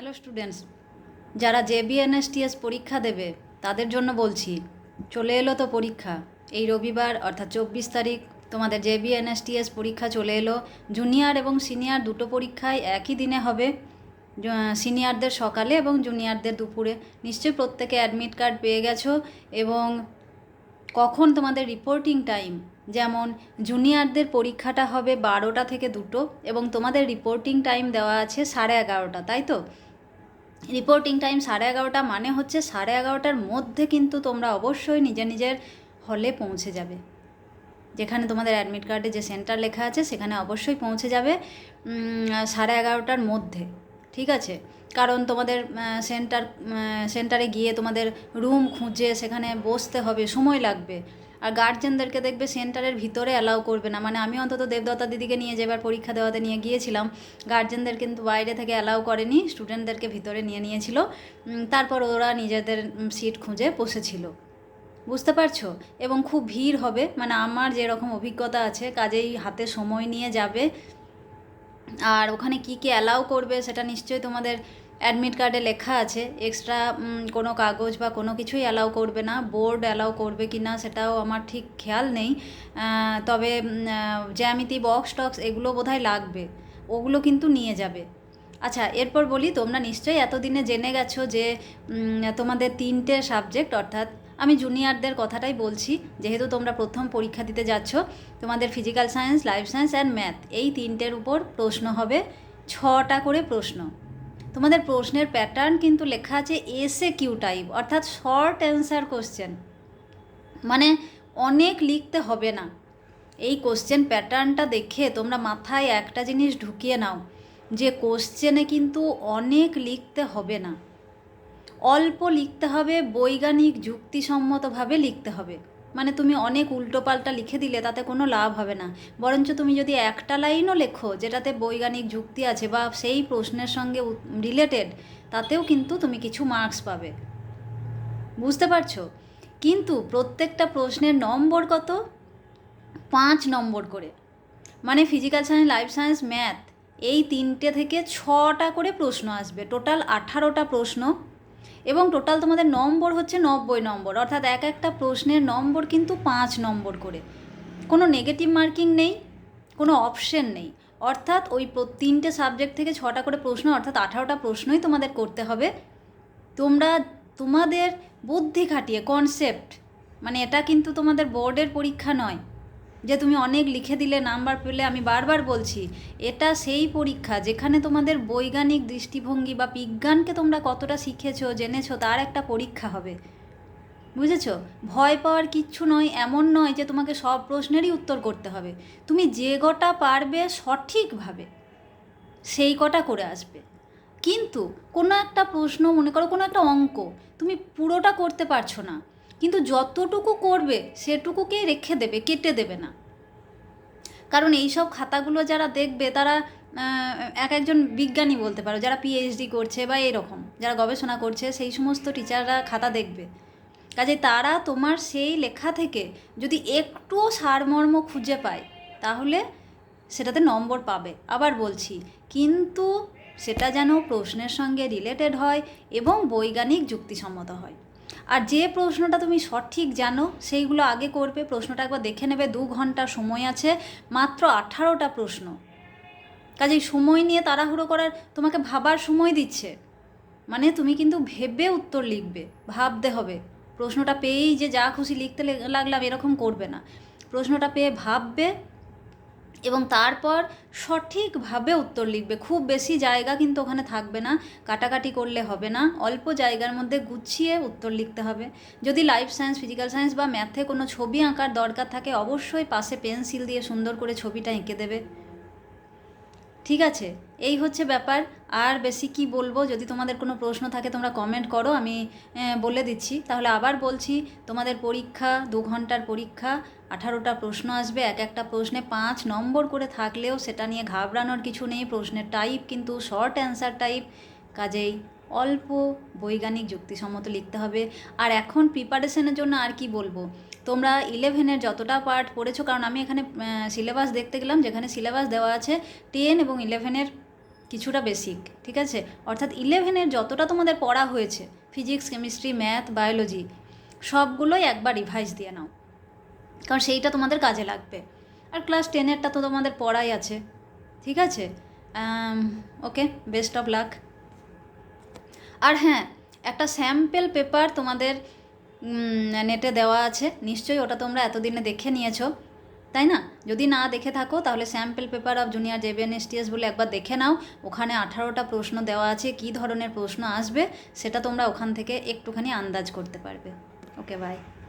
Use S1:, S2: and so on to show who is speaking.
S1: Hello students যারা জেবিএনএসটিএস পরীক্ষা দেবে, তাদের জন্য বলছি, চলে এলো তো পরীক্ষা। এই রবিবার, অর্থাৎ চব্বিশ তারিখ, তোমাদের জেবিএনএসটিএস পরীক্ষা চলে এলো। জুনিয়র এবং সিনিয়র দুটো পরীক্ষায় একই দিনে হবে। সিনিয়রদের সকালে এবং জুনিয়রদের দুপুরে। নিশ্চয়ই প্রত্যেকে অ্যাডমিট কার্ড পেয়ে গেছো এবং কখন তোমাদের রিপোর্টিং টাইম যেমন জুনিয়রদের পরীক্ষাটা হবে বারোটা থেকে দুটো এবং তোমাদের রিপোর্টিং টাইম দেওয়া আছে সাড়ে এগারোটা, তাই তো? রিপোর্টিং টাইম সাড়ে এগারোটা মানে হচ্ছে সাড়ে এগারোটার মধ্যে কিন্তু তোমরা অবশ্যই নিজের নিজের হলে পৌঁছে যাবে। যেখানে তোমাদের অ্যাডমিট কার্ডে যে সেন্টার লেখা আছে, সেখানে অবশ্যই পৌঁছে যাবে সাড়ে এগারোটার মধ্যে, ঠিক আছে? কারণ তোমাদের সেন্টার সেন্টারে গিয়ে তোমাদের রুম খুঁজে সেখানে বসতে হবে, সময় লাগবে। আর গার্জেনদেরকে দেখবে সেন্টারের ভিতরে অ্যালাউ করবে না। মানে আমি অন্তত দেবদত্তা দিদিকে নিয়ে যেবার পরীক্ষা দেওয়াতে নিয়ে গিয়েছিলাম গার্জেনদের কিন্তু বাইরে থেকে অ্যালাউ করেনি স্টুডেন্টদেরকে ভিতরে নিয়ে নিয়েছিল। তারপর ওরা নিজেদের সিট খুঁজে বসেছিল। বুঝতে পারছ? এবং খুব ভিড় হবে। মানে আমার যেরকম অভিজ্ঞতা আছে, কাজেই হাতে সময় নিয়ে যাবে। আর ওখানে কি কি অ্যালাউ করবে, সেটা নিশ্চয়ই তোমাদের অ্যাডমিট কার্ডে লেখা আছে এক্সট্রা কোনো কাগজ বা কোনো কিছুই অ্যালাউ করবে না বোর্ড অ্যালাউ করবে কি না সেটাও আমার ঠিক খেয়াল নেই। তবে জ্যামিতি বক্স টক্স এগুলো বোধহয় লাগবে, ওগুলো কিন্তু নিয়ে যাবে। আচ্ছা এরপর বলি, তোমরা নিশ্চয়ই এতদিনে জেনে গেছো যে তোমাদের তিনটে সাবজেক্ট অর্থাৎ আমি জুনিয়রদের কথাটাই বলছি, যেহেতু তোমরা প্রথম পরীক্ষা দিতে যাচ্ছ, তোমাদের physical science life science and math এই তিনটের উপর প্রশ্ন হবে, ছটা করে প্রশ্ন। তোমাদের প্রশ্নের প্যাটার্ন কিন্তু লেখা আছে এসে কিউ টাইপ অর্থাৎ শর্ট অ্যান্সার কোশ্চেন মানে অনেক লিখতে হবে না। এই কোশ্চেন প্যাটার্নটা দেখে তোমরা মাথায় একটা জিনিস ঢুকিয়ে নাও, যে কোশ্চেনে কিন্তু অনেক লিখতে হবে না। অল্প লিখতে হবে, বৈজ্ঞানিক যুক্তিসম্মতভাবে লিখতে হবে। মানে তুমি অনেক উল্টোপাল্টা লিখে দিলে, তাতে কোনো লাভ হবে না। বরঞ্চ তুমি যদি একটা লাইনও লেখো, যেটাতে বৈজ্ঞানিক যুক্তি আছে বা সেই প্রশ্নের সঙ্গে রিলেটেড তাতেও কিন্তু তুমি কিছু মার্কস পাবে। বুঝতে পারছ? কিন্তু প্রত্যেকটা প্রশ্নের নম্বর কত? পাঁচ নম্বর করে। মানে physical science life science math এই তিনটে থেকে ছটা করে প্রশ্ন আসবে। টোটাল আঠারোটা প্রশ্ন এবং টোটাল তোমাদের নম্বর হচ্ছে নব্বই নম্বর, অর্থাৎ এক একটা প্রশ্নের নম্বর কিন্তু পাঁচ নম্বর করে। কোনো নেগেটিভ মার্কিং নেই, কোনো অপশন নেই। অর্থাৎ ওই তিনটে সাবজেক্ট থেকে ছটা করে প্রশ্ন, অর্থাৎ আঠারোটা প্রশ্নই তোমাদের করতে হবে। তোমরা, তোমাদের বুদ্ধি খাটিয়ে কনসেপ্ট মানে এটা কিন্তু তোমাদের বোর্ডের পরীক্ষা নয়। যে তুমি অনেক লিখে দিলে, নাম্বার পেলে, আমি বারবার বলছি, এটা সেই পরীক্ষা যেখানে তোমাদের বৈজ্ঞানিক দৃষ্টিভঙ্গি বা বিজ্ঞানকে তোমরা কতটা শিখেছো, জেনেছো, তার একটা পরীক্ষা হবে। বুঝেছ? ভয় পাওয়ার কিচ্ছু নয়, এমন নয় যে তোমাকে সব প্রশ্নেরই উত্তর করতে হবে। তুমি যে কটা পারবে সঠিকভাবে, সেই কটা করে আসবে। কিন্তু কোনো একটা প্রশ্ন, মনে করো কোনো একটা অঙ্ক, তুমি পুরোটা করতে পারছ না কিন্তু যতটুকু করবে, সেটুকুকেই রেখে দেবে, কেটে দেবে না। কারণ এই সব খাতাগুলো যারা দেখবে, তারা এক একজন বিজ্ঞানী বলতে পারো, যারা পিএইচডি করছে বা এরকম, যারা গবেষণা করছে, সেই সমস্ত টিচাররা খাতা দেখবে। কাজে তারা তোমার সেই লেখা থেকে যদি একটুও সারমর্ম খুঁজে পায়, তাহলে সেটাতে নম্বর পাবে। আবার বলছি, কিন্তু সেটা যেন প্রশ্নের সঙ্গে রিলেটেড হয় এবং বৈজ্ঞানিক যুক্তিসম্মত হয়। আর যে প্রশ্নটা তুমি সঠিক জানো, সেইগুলো আগে করবে, প্রশ্নটা একবার দেখে নেবে, দু ঘণ্টা সময় আছে, মাত্র আঠারোটা প্রশ্ন। কাজেই সময় নিয়ে তাড়াহুড়ো করার, তোমাকে ভাবার সময় দিচ্ছে। মানে তুমি কিন্তু ভেবে উত্তর লিখবে, ভাবতে হবে। প্রশ্নটা পেয়েই যে যা খুশি লিখতে লাগলাম, এরকম করবে না। প্রশ্নটা পেয়ে ভাববে এবং তারপর সঠিকভাবে উত্তর লিখবে। খুব বেশি জায়গা কিন্তু ওখানে থাকবে না, কাটাকাটি করলে হবে না, অল্প জায়গার মধ্যে গুছিয়ে উত্তর লিখতে হবে। যদি লাইফ সায়েন্স ফিজিক্যাল সায়েন্স বা ম্যাথে কোনো ছবি আঁকার দরকার থাকে, অবশ্যই পাশে পেন্সিল দিয়ে সুন্দর করে ছবিটা এঁকে দেবে। ঠিক আছে, এই হচ্ছে ব্যাপার। আর বেশি কি বলব, যদি তোমাদের কোনো প্রশ্ন থাকে তোমরা কমেন্ট করো, আমি বলে দিচ্ছি। তাহলে আবার বলছি, তোমাদের পরীক্ষা, দু ঘণ্টার পরীক্ষা, আঠারোটা প্রশ্ন আসবে, এক একটা প্রশ্নে পাঁচ নম্বর করে থাকলেও সেটা নিয়ে ঘাবড়ানোর কিছু নেই, প্রশ্নের টাইপ কিন্তু শর্ট অ্যান্সার টাইপ কাজেই অল্প বৈজ্ঞানিক যুক্তিসম্মত লিখতে হবে। আর এখন প্রিপারেশনের জন্য আর কি বলব? তোমরা ইলেভেনের যতটা পার্ট পড়েছো, কারণ আমি এখানে সিলেবাস দেখতে গেলাম, যেখানে সিলেবাস দেওয়া আছে টেন এবং ইলেভেনের কিছুটা বেসিক ঠিক আছে? অর্থাৎ ইলেভেনের যতটা তোমাদের পড়া হয়েছে ফিজিক্স কেমিস্ট্রি ম্যাথ বায়োলজি সবগুলোই একবার রিভাইজ দিয়ে নাও। কারণ সেইটা তোমাদের কাজে লাগবে। আর ক্লাস টেনেরটা তো তোমাদের পড়াই আছে, ঠিক আছে? ওকে বেস্ট অফ লাক আর হ্যাঁ একটা স্যাম্পেল পেপার তোমাদের নেটে দেওয়া আছে। নিশ্চয়ই ওটা তোমরা এতদিনে দেখে নিয়েছো, তাই না? যদি না দেখে থাকো, তাহলে sample paper of junior JBNSTS বলে একবার দেখে নাও। ওখানে আঠারোটা প্রশ্ন দেওয়া আছে, কি ধরনের প্রশ্ন আসবে, সেটা তোমরা ওখান থেকে একটুখানি আন্দাজ করতে পারবে। Okay bye